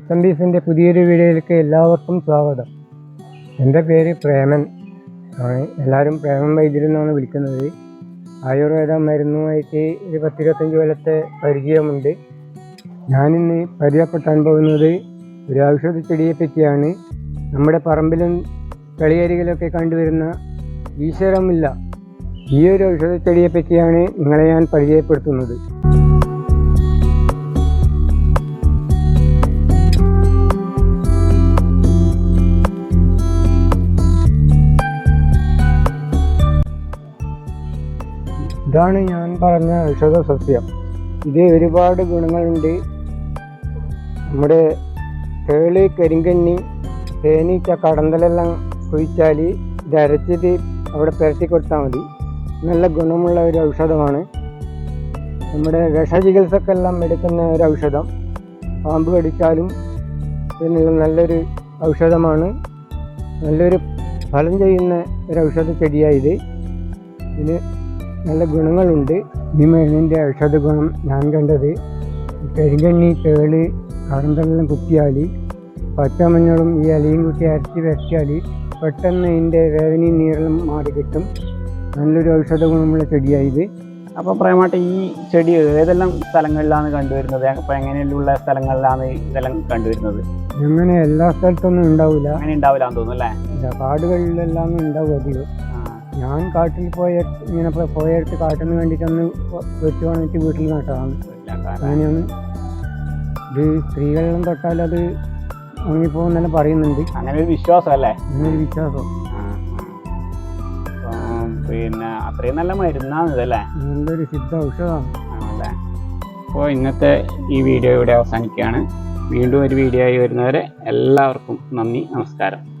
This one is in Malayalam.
പുത്തമ്പീസിന്റെ പുതിയൊരു വീഡിയോയിലേക്ക് എല്ലാവർക്കും സ്വാഗതം. എന്റെ പേര് പ്രേമൻ. ആണ്. എല്ലാവരും പ്രേമൻ വൈദ്യരെന്നാണ് വിളിക്കുന്നത്. ആയുർവേദ മരുന്നുമായിട്ട് ഒരു പത്തിരുപത്തഞ്ച് കൊല്ലത്തെ പരിചയമുണ്ട്. ഞാനിന്ന് പരിചയപ്പെട്ടാൻ പോകുന്നത് ഒരു ഔഷധ ചെടിയെ പറ്റിയാണ്. നമ്മുടെ പറമ്പിലും കളിയരികിലൊക്കെ കണ്ടുവരുന്ന ഈശ്വരമില്ല. ഈ ഒരു ഔഷധ ചെടിയെ പറ്റിയാണ് നിങ്ങളെ ഞാൻ പരിചയപ്പെടുത്തുന്നത്. ഇതാണ് ഞാൻ പറഞ്ഞ ഔഷധ സസ്യം. ഇത് ഒരുപാട് ഗുണങ്ങളുണ്ട്. നമ്മുടെ തേളി കരിങ്കണ്ണി തേനീച്ച കടന്തലെല്ലാം കുഴിച്ചാൽ ഇത് അരച്ചിട്ട് അവിടെ പുരട്ടി കൊടുത്താൽ മതി. നല്ല ഗുണമുള്ള ഒരു ഔഷധമാണ്. നമ്മുടെ വിഷചികിത്സക്കെല്ലാം എടുക്കുന്ന ഒരു ഔഷധം. പാമ്പ് കടിച്ചാലും ഇതിനുള്ള നല്ലൊരു ഔഷധമാണ്. നല്ലൊരു ഫലം ചെയ്യുന്ന ഒരു ഔഷധ ചെടിയായത് ഇതിന് നല്ല ഗുണങ്ങളുണ്ട്. ഈ മരുന്നിന്റെ ഔഷധ ഗുണം ഞാൻ കണ്ടത് കരിങ്കണ്ണി തേൾ കറന്തെല്ലാം കുത്തിയാൽ പച്ചമഞ്ഞളും ഈ ഇലയും കുത്തി അരച്ച് വരച്ചാൽ പെട്ടെന്ന് ഇതിന്റെ വേദനയും നീറലും മാറി കിട്ടും. നല്ലൊരു ഔഷധ ഗുണമുള്ള ചെടിയായത് അപ്പോൾ പ്രേമായിട്ട് ഈ ചെടി ഏതെല്ലാം സ്ഥലങ്ങളിലാണ് കണ്ടുവരുന്നത്? അപ്പോൾ എങ്ങനെയുള്ള സ്ഥലങ്ങളിലാണ് ഇതെല്ലാം കണ്ടുവരുന്നത്? അങ്ങനെ എല്ലാ സ്ഥലത്തൊന്നും ഉണ്ടാവില്ല. അങ്ങനെ ഉണ്ടാവില്ല തോന്നുന്നു അല്ലേ? കാടുകളിലെല്ലാം ഉണ്ടാവും അധികം. ഞാൻ കാട്ടിൽ പോയ ഇങ്ങനെ പോയെടുത്ത് കാട്ടിന് വേണ്ടിയിട്ടൊന്ന് വെച്ച് വന്നിട്ട് വീട്ടിൽ നട്ടതാണ്. അങ്ങനെയാണ് ഇത് സ്ത്രീകളെല്ലാം തൊട്ടാൽ അത് ഉണങ്ങിപ്പോകുന്നെല്ലാം പറയുന്നുണ്ട്. അങ്ങനെ ഒരു വിശ്വാസം അല്ലേ? അങ്ങനെ ഒരു വിശ്വാസം. പിന്നെ അത്രയും നല്ല മരുന്നാണ് ഇതല്ലേ? നല്ലൊരു സിദ്ധ ഔഷധമാണ്. ആണല്ലേ? അപ്പോൾ ഇന്നത്തെ ഈ വീഡിയോ ഇവിടെ അവസാനിക്കുകയാണ്. വീണ്ടും ഒരു വീഡിയോ ആയി വരുന്നവരെ എല്ലാവർക്കും നന്ദി നമസ്കാരം.